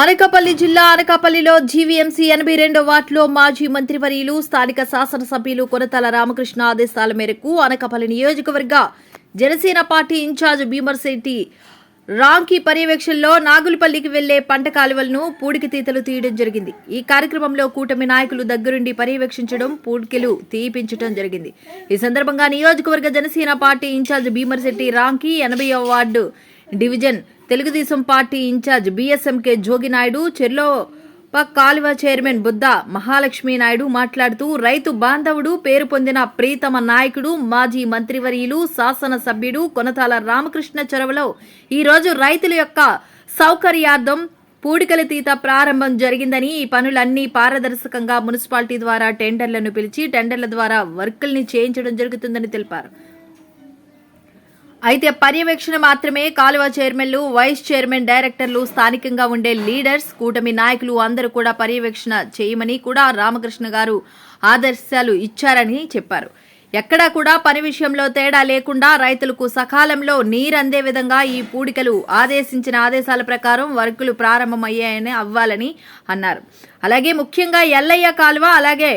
అనకాపల్లి జిల్లా అనకాపల్లిలో జీవీఎంసీ ఎనభై రెండో వార్డులో మాజీ మంత్రివర్యులు స్థానిక శాసనసభ్యులు కొనతల రామకృష్ణ ఆదేశాల మేరకు అనకాపల్లి నియోజకవర్గ జనసేన పార్టీ ఇన్ఛార్జ్ భీమర్శెట్టి రాంకి పర్యవేక్షణలో నాగులపల్లికి వెళ్ళే పంట కాలువలను పూడికి తీతలు తీయడం జరిగింది. ఈ కార్యక్రమంలో కూటమి నాయకులు దగ్గరుండి పర్యవేక్షించడం పూడికలు తీయించడం జరిగింది. ఈ సందర్భంగా నియోజకవర్గ జనసేన పార్టీ ఇన్ఛార్జ్ భీమర్శెట్టి రాంకి ఎనభై ward division. Telugu Desam party incharge BSMK Joginaidu చెర్లో కాలువ చైర్మన్ బుద్ధ మహాలక్ష్మి నాయుడు మాట్లాడుతూ రైతు బాంధవుడు పేరు పొందిన ప్రీతమ నాయకుడు మాజీ మంత్రివర్యులు శాసనసభ్యుడు కొనతాల రామకృష్ణ చొరవలో ఈ రోజు రైతుల యొక్క సౌకర్యార్థం పూడికల తీత ప్రారంభం జరిగిందని ఈ పనులన్నీ పారదర్శకంగా మున్సిపాలిటీ ద్వారా టెండర్లను పిలిచి టెండర్ల ద్వారా వర్కుల్ని చేయించడం జరుగుతుందని తెలిపారు. అయితే పర్యవేక్షణ మాత్రమే కాలువ చైర్మన్లు వైస్ చైర్మన్ డైరెక్టర్లు స్థానికంగా ఉండే లీడర్స్ కూటమి నాయకులు అందరూ కూడా పర్యవేక్షణ చేయమని కూడా రామకృష్ణ గారు ఆదర్శాలు ఇచ్చారని చెప్పారు. ఎక్కడా కూడా పని విషయంలో తేడా లేకుండా రైతులకు సకాలంలో నీరందే విధంగా ఈ పూడికలు ఆదేశించిన ఆదేశాల ప్రకారం వర్కులు ప్రారంభమయ్యాయని అవ్వాలని అన్నారు. అలాగే ముఖ్యంగా ఎల్లయ్య కాలువ అలాగే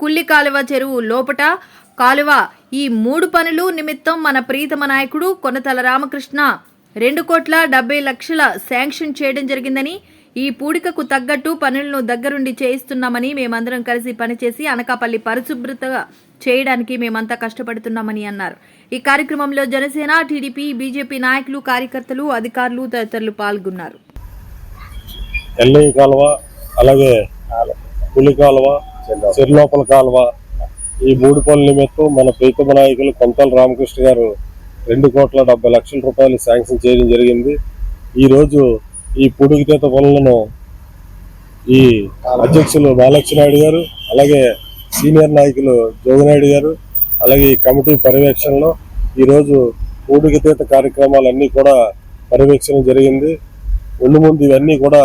కుల్లి కాలువ చెరువు లోపట కాలువ ఈ మూడు పనులు నిమిత్తం మన ప్రీతమ నాయకుడు కొనతల రామకృష్ణ. రెండు కోట్ల డెబ్బై లక్షల శాంక్షన్ చేయడం జరిగిందని ఈ పూడికకు తగ్గట్టు పనులను దగ్గరుండి చేయిస్తున్నామని మేమందరం కలిసి పనిచేసి అనకాపల్లి పరిశుభ్రత చేయడానికి మేమంతా కష్టపడుతున్నామని అన్నారు. ఈ కార్యక్రమంలో జనసేన టీడీపీ బీజేపీ నాయకులు కార్యకర్తలు అధికారులు తదితరులు పాల్గొన్నారు. ఎల్లయ్య కాలువ అలాగే పులి కాలువ చెర్లోపల కాలువ ఈ మూడు పనుల నిమిత్తం మన ప్రీతమ నాయకులు కొంతల రామకృష్ణ గారు రెండు కోట్ల డెబ్బై లక్షల రూపాయలు శాంక్షన్ చేయడం జరిగింది. ఈరోజు ఈ పొడుగుతీత పనులను ఈ అధ్యక్షులు బాలక్ష్మనాయుడు గారు అలాగే సీనియర్ నాయకులు జోగినాయుడు గారు అలాగే ఈ కమిటీ పర్యవేక్షణలో ఈరోజు పూడికతీత కార్యక్రమాలన్నీ కూడా పర్యవేక్షణ జరిగింది. ముందు ముందు ఇవన్నీ కూడా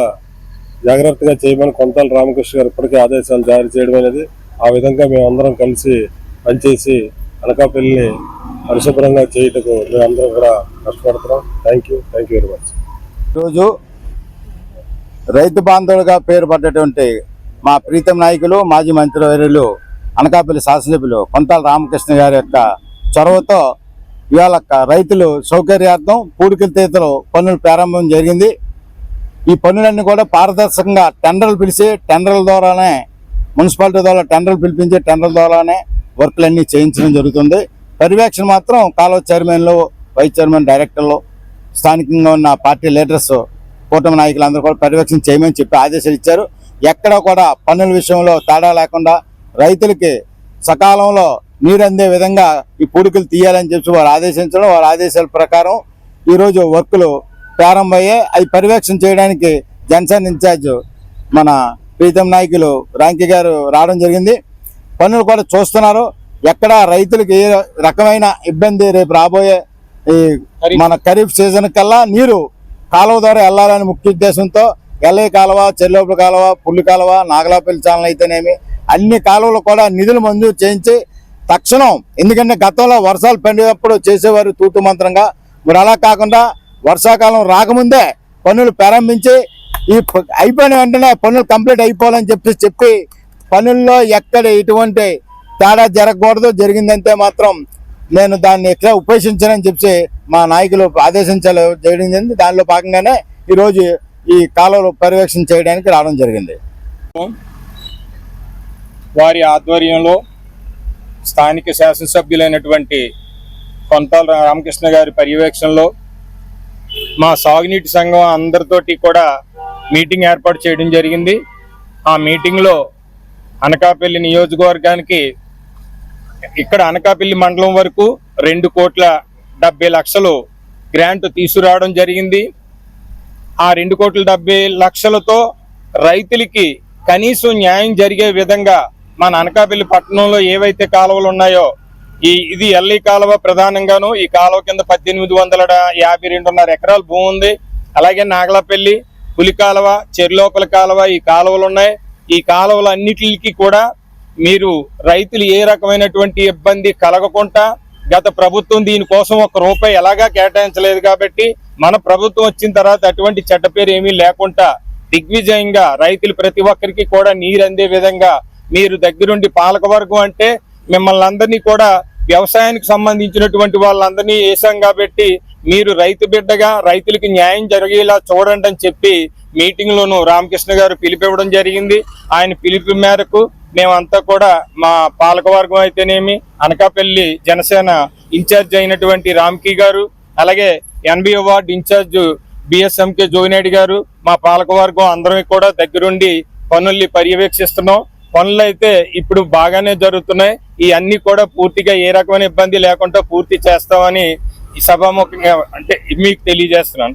జాగ్రత్తగా చేయమని కొంతాల రామకృష్ణ గారు ఇప్పటికే ఆదేశాలు జారీ చేయడం అనేది ఆ విధంగా మేమందరం కలిసి పనిచేసి అనకాపల్లిని పరిశుభ్రంగా చేయటకు మేమందరం కూడా కష్టపడుతున్నాం. Thank you thank you very much ఈరోజు రైతు బాంధవులుగా పేరు పడ్డటువంటి మా ప్రీతం నాయకులు మాజీ మంత్రివర్యులు అనకాపల్లి శాసనసభ్యులు కొంతాల రామకృష్ణ గారి యొక్క చొరవతో ఇవాళ రైతులు సౌకర్యార్థం పూడికల తీతలు పనులు ప్రారంభం జరిగింది. ఈ పనులన్నీ కూడా పారదర్శకంగా టెండర్లు పిలిచి టెండర్ల ద్వారానే మున్సిపాలిటీ ద్వారా టెండర్లు పిలిపించి టెండర్ ద్వారానే వర్క్లన్నీ చేయించడం జరుగుతుంది. పర్యవేక్షణ మాత్రం కాలువ చైర్మన్లు వైస్ చైర్మన్ డైరెక్టర్లు స్థానికంగా ఉన్న పార్టీ లీడర్స్ కూటమి నాయకులందరూ కూడా పర్యవేక్షణ చేయమని చెప్పి ఆదేశాలు ఇచ్చారు. ఎక్కడ కూడా పన్నుల విషయంలో తేడా లేకుండా రైతులకి సకాలంలో నీరు అందే విధంగా ఈ పూడికలు తీయాలని చెప్పి వారు ఆదేశించడం వారి ఆదేశాల ప్రకారం ఈరోజు వర్కులు ప్రారంభమయ్యాయి. అది పర్యవేక్షణ చేయడానికి జనసేన ఇన్ఛార్జ్ మన ప్రీతం నాయకులు రాంకి గారు రావడం జరిగింది. పనులు కూడా చూస్తున్నారు. ఎక్కడ రైతులకు ఏ రకమైన ఇబ్బంది రేపు రాబోయే ఈ మన ఖరీఫ్ సీజన్ కల్లా నీరు కాలువ ద్వారా వెళ్ళాలని ముఖ్య ఉద్దేశంతో ఎల్లయ్య కాలువ చెల్లోపుల కాలువ పుల్లి కాలువ నాగలాపల్లి ఛానల్ అయితేనేమి అన్ని కాలువలు కూడా నిధులు మంజూరు చేయించి తక్షణం ఎందుకంటే గతంలో వర్షాలు పడినప్పుడు చేసేవారు తూతు మంత్రంగా మరి అలా కాకుండా వర్షాకాలం రాకముందే పనులు ప్రారంభించి ఈ అయిపోయిన వెంటనే పనులు కంప్లీట్ అయిపోవాలని చెప్పి చెప్పి పనుల్లో ఎక్కడ ఎటువంటి తేడా జరగకూడదు జరిగిందంటే మాత్రం నేను దాన్ని ఎట్లా ఉపేక్షించనని చెప్పి మా నాయకులు ఆదేశించాలి చేయడం జరిగింది. దానిలో భాగంగానే ఈరోజు ఈ కాలువలు పర్యవేక్షణ చేయడానికి రావడం జరిగింది. వారి ఆధ్వర్యంలో స్థానిక శాసనసభ్యులైనటువంటి కొంతాల రామకృష్ణ గారి పర్యవేక్షణలో మా సాగునీటి సంఘం అందరితోటి కూడా మీటింగ్ ఏర్పాటు చేయడం జరిగింది. ఆ మీటింగ్లో అనకాపల్లి నియోజకవర్గానికి ఇక్కడ అనకాపల్లి మండలం వరకు రెండు కోట్ల డెబ్బై లక్షలు గ్రాంట్ తీసుకురావడం జరిగింది. ఆ రెండు కోట్ల డెబ్బై లక్షలతో రైతులకి కనీసం న్యాయం జరిగే విధంగా మన అనకాపల్లి పట్టణంలో ఏవైతే కాలువలు ఉన్నాయో ఈ ఇది ఎల్లి కాలువ ప్రధానంగాను ఈ కాలువ కింద పద్దెనిమిది వందల యాభై రెండున్నర ఎకరాల భూమి ఉంది. అలాగే నాగలపల్లి పులి కాలువ చెర్లోపల కాలువ ఈ కాలువలు ఉన్నాయి ఈ కాలువలు అన్నిటికి కూడా మీరు రైతులు ఏ రకమైనటువంటి ఇబ్బంది కలగకుండా గత ప్రభుత్వం దీనికోసం ఒక రూపాయి ఎలాగా కేటాయించలేదు కాబట్టి మన ప్రభుత్వం వచ్చిన తర్వాత అటువంటి చెడ్డ పేరు ఏమీ లేకుండా దిగ్విజయంగా రైతులు ప్రతి ఒక్కరికి కూడా నీరు అందే విధంగా మీరు దగ్గరుండి పాలకవర్గం అంటే మిమ్మల్ని అందరినీ కూడా వ్యవసాయానికి సంబంధించినటువంటి వాళ్ళందరినీ ఏసంగా కాబట్టి మీరు రైతు బిడ్డగా రైతులకి న్యాయం జరిగేలా చూడండి అని చెప్పి మీటింగ్ లోను రామకృష్ణ గారు పిలిపివ్వడం జరిగింది. ఆయన పిలుపు మేరకు మేమంతా కూడా మా పాలకవర్గం అయితేనేమి అనకాపల్లి జనసేన ఇన్ఛార్జ్ అయినటువంటి రామ్కి గారు అలాగే NBO ward incharge BSMK Jogineedi గారు మా పాలకవర్గం అందరం కూడా దగ్గరుండి పనుల్ని పర్యవేక్షిస్తున్నాం. పనులు అయితే ఇప్పుడు బాగానే జరుగుతున్నాయి. ఈ అన్ని కూడా పూర్తిగా ఏ రకమైన ఇబ్బంది లేకుండా పూర్తి చేస్తామని సభాముఖంగా అంటే మీకు తెలియజేస్తున్నాను.